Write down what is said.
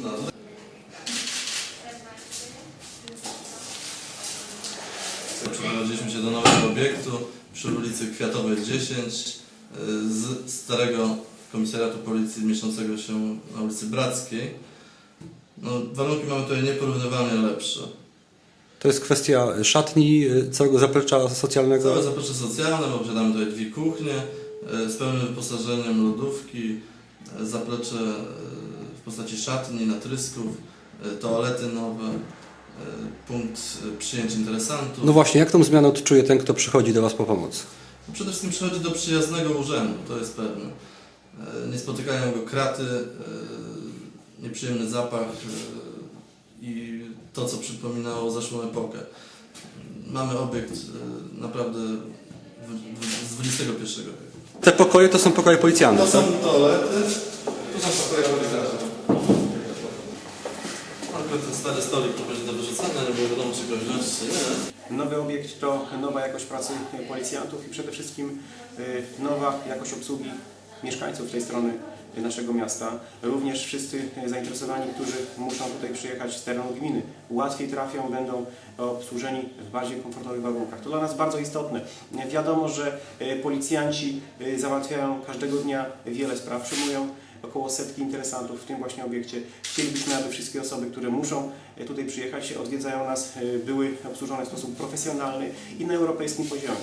No, Przeprowadziliśmy się do nowego obiektu przy ulicy Kwiatowej 10 y, z starego komisariatu policji mieszczącego się na ulicy Brackiej. No, warunki mamy tutaj nieporównywalnie lepsze. To jest kwestia szatni, całego zaplecza socjalnego. Całe zaplecze socjalne, bo posiadamy tutaj dwie kuchnie y, z pełnym wyposażeniem lodówki, y, zaplecze w postaci szatni, natrysków, y, toalety nowe, y, punkt y, przyjęć interesantów. No właśnie, jak tą zmianę odczuje ten, kto przychodzi do Was po pomoc? Przede wszystkim przychodzi do przyjaznego urzędu, to jest pewne. E, Nie spotykają go kraty, e, nieprzyjemny zapach e, i to, co przypominało zeszłą epokę. Mamy obiekt e, naprawdę z XXI wieku. Te pokoje to są pokoje To policjantów, są tak? toalety, tu są pokoje. Akurat ten stary stolik to będzie wiadomo czy czy nie. Nowy obiekt to nowa jakość pracy policjantów i przede wszystkim y, nowa jakość obsługi mieszkańców tej strony naszego miasta. Również wszyscy zainteresowani, którzy muszą tutaj przyjechać z terenu gminy, łatwiej trafią, będą obsłużeni w bardziej komfortowych warunkach. To dla nas bardzo istotne. Wiadomo, że policjanci załatwiają każdego dnia wiele spraw, przyjmują około setki interesantów w tym właśnie obiekcie. Chcielibyśmy, aby wszystkie osoby, które muszą e, tutaj przyjechać, odwiedzają nas, e, były obsłużone w sposób profesjonalny i na europejskim poziomie.